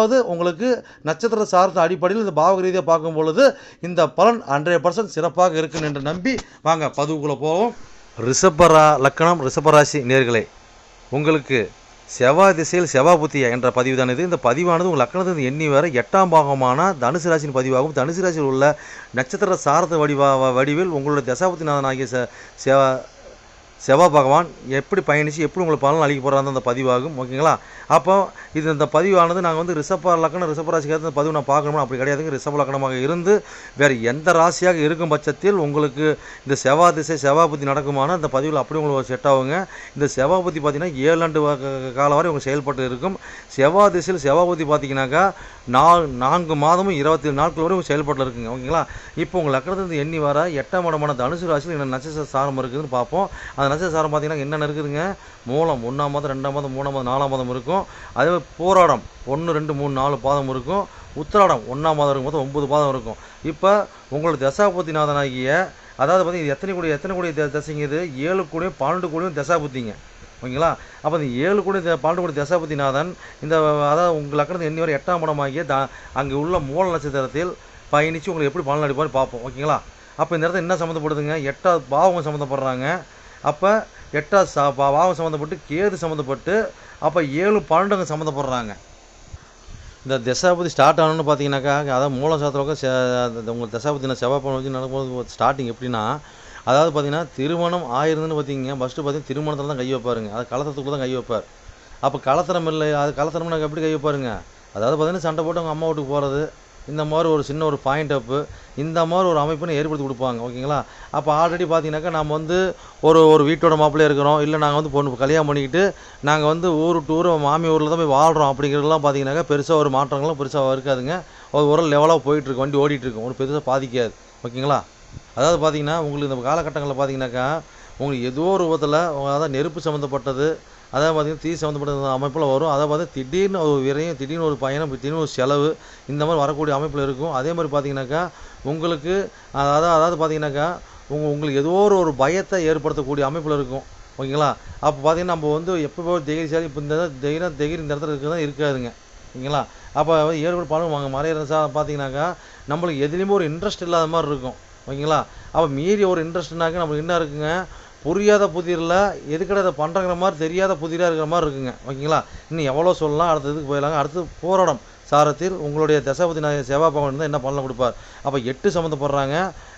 அதாவது உங்களுக்கு நட்சத்திர சார்ந்த அடிப்படையில் இந்த பாவக ரீதியாக பார்க்கும் பொழுது இந்த பலன் ஹண்ட்ரட் பர்சன்ட் சிறப்பாக இருக்குன்னு என்று நம்பி வாங்க பதிவுக்குள்ளே போவோம். ரிஷபரா லக்கணம் ரிஷபராசி நேர்களே உங்களுக்கு செவ்வாய் திசையில் செவ்வாய் புத்தியா என்ற பதிவு தான் இது. இந்த பதிவானது உங்கள் லக்கணத்திலிருந்து எண்ணி வர எட்டாம் பாகமான தனுசு ராசியின் பதிவாகும் தனுசு ராசியில் உள்ள நட்சத்திர சாரத வடிவா வடிவில் உங்களுடைய தசாபதிநாதனாகிய செ செவ செவ்வாய் பகவான் எப்படி பயணித்து எப்படி உங்களுக்கு பலன் அளிக்க போகிறாங்க அந்த பதிவாகும். ஓகேங்களா? அப்போ இது இந்த பதிவானது நாங்கள் வந்து ரிஷப லக்கணம் ரிஷப ராசிக்காக இந்த பதிவு நான் பார்க்கணும்னு அப்படி கிடையாதுங்க ரிஷப லக்கணமாக இருந்து வேறு எந்த ராசியாக இருக்கும் பட்சத்தில் உங்களுக்கு இந்த செவ்வாய் திசை செவ்வாய் புத்தி அந்த இந்த பதிவில் அப்படி உங்களுக்கு செட் ஆகுங்க. இந்த செவ்வாய் புத்தி பார்த்தீங்கன்னா ஏழு ஆண்டு காலம் வரை உங்களுக்கு செயல்பட்டு இருக்கும். செவ்வாய் திசையில் செவ்வாய் புத்தி பார்த்தீங்கன்னாக்கா நா நான்கு மாதமும் இருபத்தி நாட்கள் வரை உங்கள் செயல்பாட்டில் இருக்குங்க. ஓகேங்களா? இப்போ உங்கள் லக்கணத்துலேருந்து எண்ணி வர எட்டாம் இடமான தனுசு ராசியில் என்ன நட்சத்திர சாரம் இருக்குதுன்னு பார்ப்போம். அந்த நட்சத்திரம் பார்த்தீங்கன்னா என்னென்ன இருக்குதுங்க? மூலம். ஒன்றாம் மாதம் ரெண்டாம் மாதம் மூணாம் மாதம் நாலாம் மாதம் இருக்கும். அதே மாதிரி போராடம். ஒன்று ரெண்டு மூணு நாலு பாதம் இருக்கும். உத்திராடம். ஒன்றாம் மாதம் இருக்கும். போது ஒம்பது பாதம் இருக்கும். இப்போ உங்களோட தசாபதிநாதனாகிய அதாவது பார்த்தீங்கன்னா எத்தனை கோடி எத்தனை கோடி த- தசைங்க இது? ஏழு கோடியும் பன்னெண்டு கோடியும் தசாபுத்திங்க. ஓகேங்களா? அப்போ இந்த ஏழு கோடி பன்னெண்டு கோடி தசாபதிநாதன் இந்த அதாவது உங்கள் அக்கறது எண்ணி வரை எட்டாம் படமாகிய த அங்கே உள்ள மூல நட்சத்திரத்தில் பயணித்து உங்களுக்கு எப்படி பலன் அடிப்பான்னு பார்ப்போம். ஓகேங்களா? அப்போ இந்த இடத்துல என்ன சம்மந்தப்படுதுங்க? எட்டாவது பாவம் சம்மந்தப்படுறாங்க. அப்போ எட்டாவது சா பா- பாவம் சம்மந்தப்பட்டு கேது சம்மந்தப்பட்டு அப்போ ஏழு பன்னெண்டுங்க சம்மந்தப்படுறாங்க இந்த தசாபதி ஸ்டார்ட் ஆகணும்னு பார்த்தீங்கன்னாக்கா அதாவது மூல சாத்திரம் உங்கள் தசாபதி நான் செவ்வாய் பண்ண வச்சு நடக்கும்போது ஸ்டார்டிங் எப்படின்னா அதாவது பார்த்தீங்கன்னா திருமணம் ஆயிருந்துன்னு பார்த்தீங்க ஃபஸ்ட்டு பார்த்தீங்கன்னா திருமணத்தில் தான் கை வைப்பாருங்க. அது கலத்தத்துக்குள்ள தான் கை வைப்பார். அப்போ கலத்திரம் இல்லை அது கலத்திரம்னா எப்படி கை வைப்பாருங்க? அதாவது பார்த்தீங்கன்னா சண்டை போட்டு அவங்க அம்மா வீட்டுக்கு போகிறது இந்த மாதிரி ஒரு சின்ன ஒரு பாயிண்ட் அப்பு இந்த மாதிரி ஒரு அமைப்புன்னு ஏற்படுத்தி கொடுப்பாங்க ஓகேங்களா? அப்போ ஆல்ரெடி பார்த்தீங்கன்னாக்கா நம்ம வந்து ஒரு ஒரு வீட்டோட மாப்பிள்ளையே இருக்கிறோம் இல்லை நாங்கள் வந்து பொண்ணு கல்யாணம் பண்ணிக்கிட்டு நாங்கள் வந்து ஊர் டூர் மாமி ஊரில் தான் போய் வாழ்கிறோம் அப்படிங்கிறதுலாம் பார்த்தீங்கன்னாக்கா பெருசாக ஒரு மாற்றங்களும் பெருசாக இருக்காதுங்க. ஒரு ஒரு லெவலாக போயிட்டுருக்கு வண்டி ஓடிட்டு இருக்கும் ஒரு பெருசாக பாதிக்காது ஓகேங்களா? அதாவது பார்த்தீங்கன்னா உங்களுக்கு இந்த காலகட்டங்களில் பார்த்தீங்கன்னாக்கா உங்களுக்கு ஏதோ ஒரு விதத்தில் அதாவது நெருப்பு சம்மந்தப்பட்டது அதாவது பார்த்தீங்கன்னா தீ சம்மந்தப்பட்ட அமைப்பில் வரும். அதை பார்த்து திடீர்னு ஒரு விரையும் திடீர்னு ஒரு பயணம் திடீர்னு ஒரு செலவு இந்த மாதிரி வரக்கூடிய அமைப்பில் இருக்கும். அதே மாதிரி பார்த்தீங்கன்னாக்கா உங்களுக்கு அதாவது அதாவது பார்த்தீங்கன்னாக்கா உங்கள் உங்களுக்கு ஏதோ ஒரு ஒரு பயத்தை ஏற்படுத்தக்கூடிய அமைப்பில் இருக்கும். ஓகேங்களா? அப்போ பார்த்தீங்கன்னா நம்ம வந்து எப்போ தைரியசாலி இப்போ இந்த தைரியம் தைரியம் இந்த இடத்துல இருக்கிறதா இருக்காதுங்க. ஓகேங்களா? அப்போ ஏற்பாடு பணம் வாங்க மறையிற சார் பார்த்தீங்கன்னாக்கா நம்மளுக்கு எதுலேயுமே ஒரு இன்ட்ரெஸ்ட் இல்லாத மாதிரி இருக்கும். ஓகேங்களா? அப்போ மீறி ஒரு இன்ட்ரெஸ்ட்னாக்க நம்மளுக்கு என்ன இருக்குங்க? புரியாத புதிரில் எதுக்கட இதை பண்ணுறங்கிற மாதிரி தெரியாத புதிராக இருக்கிற மாதிரி இருக்குங்க. ஓகேங்களா? இன்னும் எவ்வளோ சொல்லலாம் அடுத்த இதுக்கு போயிடலாங்க? அடுத்து போராடம். சாரத்தில் உங்களுடைய தசாபதி நாயகர் சேவா பகவான் இருந்தால் என்ன பண்ணலாம் கொடுப்பார்? அப்போ எட்டு சம்மந்தப்படுறாங்க.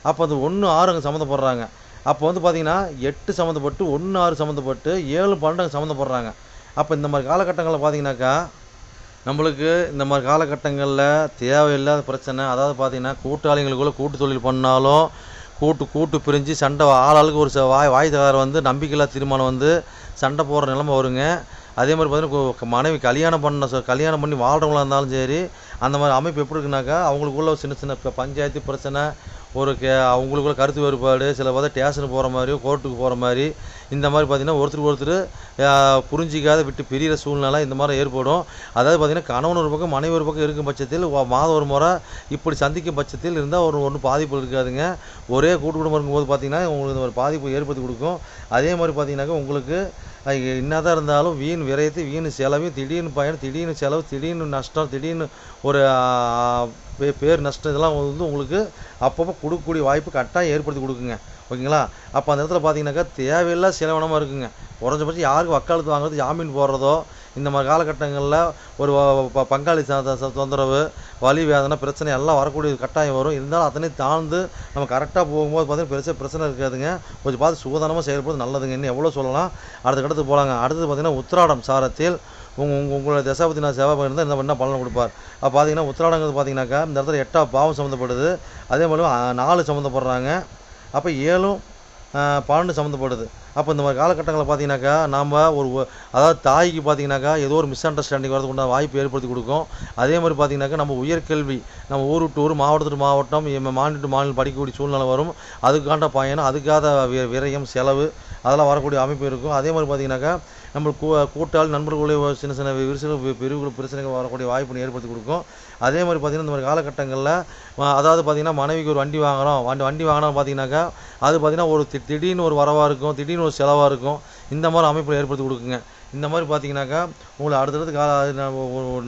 அப்போ அது ஒன்று ஆறு அங்கே சம்மந்தப்படுறாங்க. அப்போ வந்து பார்த்திங்கன்னா எட்டு சம்மந்தப்பட்டு ஒன்று ஆறு சம்மந்தப்பட்டு ஏழு பன்னெண்டு அங்கே சம்மந்தப்படுறாங்க. அப்போ இந்த மாதிரி காலகட்டங்களில் பார்த்தீங்கன்னாக்கா நம்மளுக்கு இந்த மாதிரி காலகட்டங்களில் தேவையில்லாத பிரச்சனை அதாவது பார்த்திங்கன்னா கூட்டாளிங்களுக்குள்ளே கூட்டு தொழில் பண்ணாலும் கூட்டு கூட்டு பிரிஞ்சு சண்டை ஆளாளுக்கு ஒரு ச- வாய் வாய் தகராறு வந்து நம்பிக்கையில்லா தீர்மானம் வந்து சண்டை போடுற நிலைமை வருங்க. அதே மாதிரி பார்த்தீங்கன்னா மனைவி கல்யாணம் பண்ண கல்யாணம் பண்ணி வாழ்கிறவங்களா இருந்தாலும் சரி அந்த மாதிரி அமைப்பு எப்படி இருக்குனாக்கா அவங்களுக்குள்ள சின்ன சின்ன பஞ்சாயத்து பிரச்சனை ஒரு கே அவங்களுக்குள்ள கருத்து வேறுபாடு சில பார்த்தா ஸ்டேஷனுக்கு போகிற மாதிரி கோர்ட்டுக்கு போகிற மாதிரி இந்த மாதிரி பார்த்தீங்கன்னா ஒருத்தருக்கு ஒருத்தர் புரிஞ்சிக்காத விட்டு பிரிகிற சூழ்நிலை இந்த மாதிரி ஏற்படும். அதாவது பார்த்தீங்கன்னா கணவன் ஒரு பக்கம் மனைவி ஒரு பக்கம் இருக்கும் பட்சத்தில் மாதம் ஒரு முறை இப்படி சந்திக்கும் பட்சத்தில் இருந்தால் ஒரு ஒன்றும் பாதிப்பு இருக்காதுங்க. ஒரே கூட்டு குடும்பம் இருக்கும்போது பார்த்திங்கன்னா உங்களுக்கு இந்த ஒரு பாதிப்பு ஏற்படுத்தி கொடுக்கும். அதே மாதிரி பார்த்திங்கனாக்கா உங்களுக்கு என்னதான் இருந்தாலும் வீண் விரயத்து வீண் செலவு திடீர்னு பயணம் திடீர்னு செலவு திடீர்னு நஷ்டம் திடீர்னு ஒரு பே- பேர் நஷ்டம் இதெல்லாம் வந்து உங்களுக்கு அப்பப்போ கொடுக்கக்கூடிய வாய்ப்பு கட்டாயம் ஏற்படுத்தி கொடுக்குங்க. ஓகேங்களா? அப்போ அந்த இடத்துல பார்த்தீங்கன்னாக்கா தேவையில்லா செலவினமாக இருக்குங்க. குறைஞ்சபட்சம் யாருக்கு வக்காலத்து வாங்குறது ஜாமீன் போடுறதோ இந்த மாதிரி காலகட்டங்களில் ஒரு ப- பங்காளி தொந்தரவு வலி வேதனை பிரச்சனை எல்லாம் வரக்கூடிய கட்டாயம் வரும். இருந்தாலும் அத்தனை தாழ்ந்து நம்ம கரெக்டாக போகும்போது பார்த்தீங்கன்னா பெருசாக பிரச்சனை இருக்காதுங்க. கொஞ்சம் பார்த்து சுகாதாரமாக செயல்படுறது நல்லதுங்க. இன்னும் எவ்வளோ சொல்லலாம். அடுத்த கட்டத்துக்கு போகலாங்க அடுத்தது பார்த்தீங்கன்னா உத்திராடம் சாரத்தில் உங்கள் உங்கள் உங்களோட தசாபதி நான் சேவை பண்ணியிருந்தால் இந்த பண்ணால் பலன் கொடுப்பார். அப்போ பார்த்தீங்கன்னா உத்திராடங்கிறது பார்த்தீங்கன்னாக்கா இந்த இடத்துல எட்டா பாவம் சம்மந்தப்படுது. அதே மாதிரி நாலு சம்மந்தப்படுறாங்க. அப்போ ஏழும் பன்னெண்டு சம்மந்தப்படுது. அப்போ இந்த மாதிரி காலகட்டங்களில் பார்த்தீங்கன்னாக்கா நாம் ஒரு அதாவது தாய்க்கு பார்த்தீங்கன்னாக்கா ஏதோ ஒரு மிஸ் அண்டர்ஸ்டாண்டிங் வரதுக்கு உண்டான வாய்ப்பு ஏற்படுத்தி கொடுக்கும். அதே மாதிரி பார்த்தீங்கன்னாக்கா நம்ம உயர்கல்வி நம்ம ஊர் விட்டு ஊர் மாவட்டத்து மாவட்டம் மாநில மாநிலம் படிக்கக்கூடிய சூழ்நிலை வரும். அதுக்காண்ட பயணம் அதுக்காக வி- விரயம் செலவு அதெல்லாம் வரக்கூடிய அமைப்பு இருக்கும். அதே மாதிரி பார்த்தீங்கன்னாக்கா நம்ம கூ கூட்டாளி நண்பர்களுடைய சின்ன சின்ன விரிசல் பிரிவுகள் பிரச்சனைகள் வரக்கூடிய வாய்ப்பு ஏற்படுத்தி கொடுக்கும். அதே மாதிரி பார்த்தீங்கன்னா இந்த மாதிரி காலகட்டங்களில் அதாவது பார்த்தீங்கன்னா மனைவிக்கு ஒரு வண்டி வாங்குகிறோம் வண்டி வண்டி வாங்கினோம் பார்த்தீங்கன்னாக்கா அது பார்த்தீங்கன்னா ஒரு திடீர்னு ஒரு வரவாக இருக்கும் திடீர்னு ஒரு செலவாக இருக்கும். இந்த மாதிரி அமைப்பில் ஏற்படுத்தி கொடுக்குங்க. இந்த மாதிரி பார்த்தீங்கன்னாக்கா உங்களுக்கு அடுத்தடுத்து கால ஒரு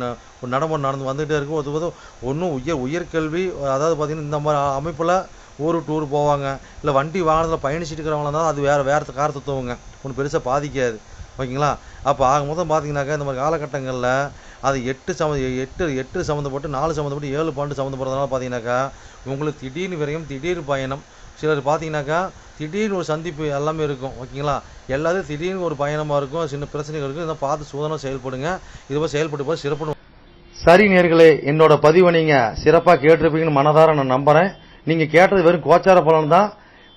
நடைமுறை நடந்து வந்துகிட்டே இருக்கும். ஒரு ஒரு ஒன்றும் உயர் உயர்கல்வி அதாவது பார்த்தீங்கன்னா இந்த மாதிரி அமைப்பில் ஊர் டூர் போவாங்க. இல்லை வண்டி வாகனத்தில் பயணிச்சுட்டு இருக்கிறவங்களா அது வேறு வேறு காரத்தை தத்துவங்க ஒன்றும் பெருசாக பாதிக்காது. ஓகேங்களா? அப்போ ஆக மொத்தம் பார்த்தீங்கன்னாக்கா இந்த மாதிரி காலகட்டங்களில் அது எட்டு சம எட்டு எட்டு சம்மந்தப்பட்டு நாலு சம்மந்தப்பட்டு ஏழு பன்னெண்டு சம்மந்தப்படுறதுனால பார்த்தீங்கன்னாக்கா உங்களுக்கு திடீர்னு விரையும் திடீர் பயணம். சிலர் பார்த்தீங்கன்னாக்கா திடீர்னு ஒரு சந்திப்பு எல்லாமே இருக்கும் ஓகேங்களா? எல்லாத்தையும் திடீர்னு ஒரு பயணமாக இருக்கும் சின்ன பிரச்சனைகள் இருக்கும் இதை பார்த்து சூதனம் செயல்படுங்க. இதுபோல் செயல்பட்டு போது சிறப்பு சரி நேர்களே என்னோட பதிவை நீங்கள் சிறப்பாக கேட்டிருப்பீங்கன்னு மனதார நான் நம்புகிறேன் நீங்கள் கேட்டது வெறும் கோச்சார பலன் தான்.